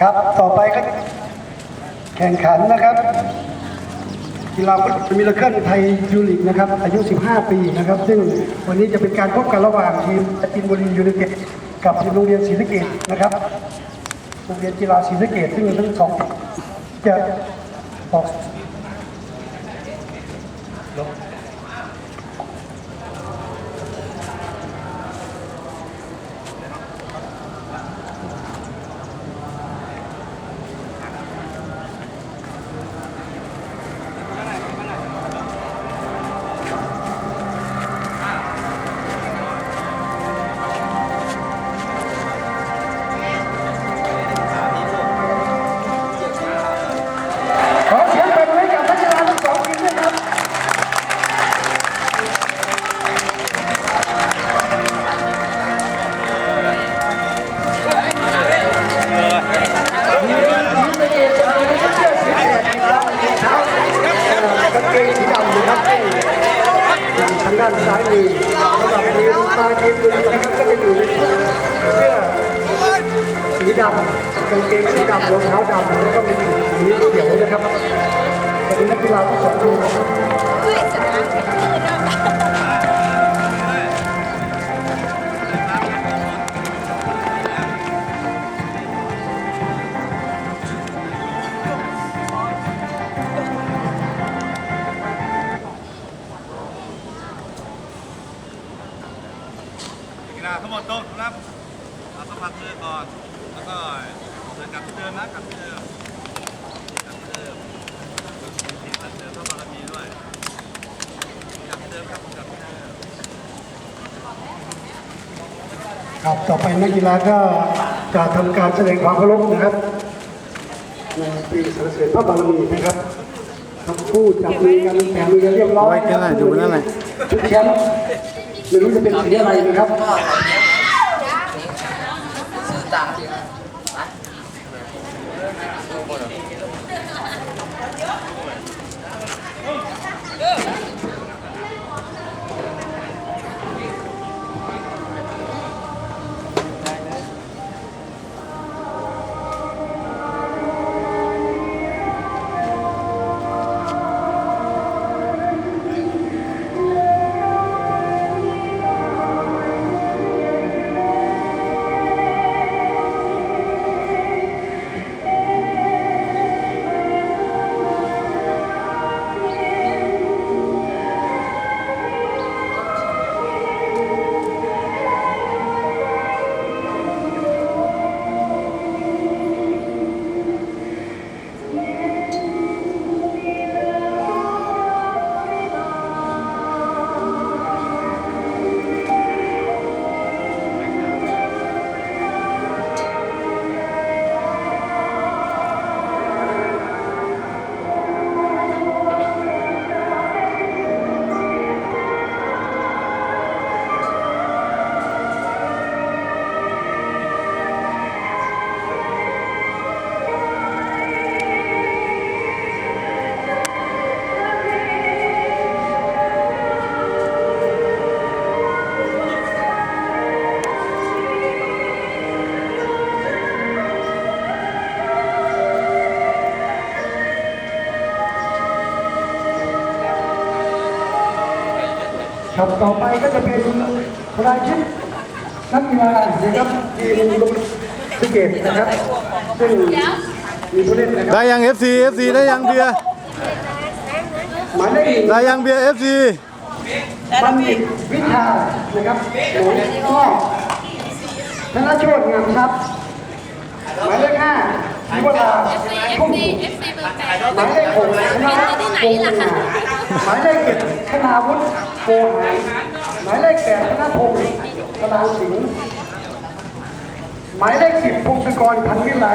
ครับต่อไปก็แข่งขันนะครับกีฬาฟุตบอลมิลเคิลไทยยูริกนะครับอายุ 15 ปีนะครับ ซึ่งวันนี้จะเป็นการพบกันระหว่างทีมจินบุรียูไนเต็ดกับทีมโรงเรียนศรีสะเกดนะครับโรงเรียนกีฬาศรีสะเกดซึ่งทั้งสองจะออก ดำกางเกงสีดำรองเท้าดำแล้วก็มีสีเขียวนะครับเป็นนักกีฬาทั้งสองทีมนะครับทั้งหมดโต๊ะครับเราต้องพักมือก่อน แล้วก็เดินกลับที่เดิมนะกลับที่เดิมกลับที่เดิมติดกลับที่เดิมเท่าบารมีด้วยกลับที่เดิมครับกลับที่เดิมครับต่อไปนักกีฬาก็จะทำการแสดงความเคารพนะครับในปีสรรเสริญพระบารมีนะครับทั้งคู่จับมือกันแข่งมือกันเรียบร้อยไว้กันหน่อยดูนั่นหน่อยชุดแชมป์ไม่รู้จะเป็นสีอะไรนะครับ ซื้อ ครับต่อไปก็จะเป็นรายชื่อนักกีฬานะครับทีมลงสเกตนะครับซึ่งมีผู้เล่นนะครับได้ยัง FC FC ได้ยังเบียร์หมายเลขหนึ่งได้ยังเบียร์ FC บัณฑิตวิชานะครับหลวงพ่อธนโชติงามทรัพย์หมายเลขห้าทิวราทุ่งสุข FC เบอร์แปดหมายเลขหกคณะวัฒน์โกงนา หมายเลขเจ็ดธนาวุฒิโกหายหมายเลขแปดคณะพงศ์ธนาสิงห์หมายเลขสิบพงศกรพันวิไล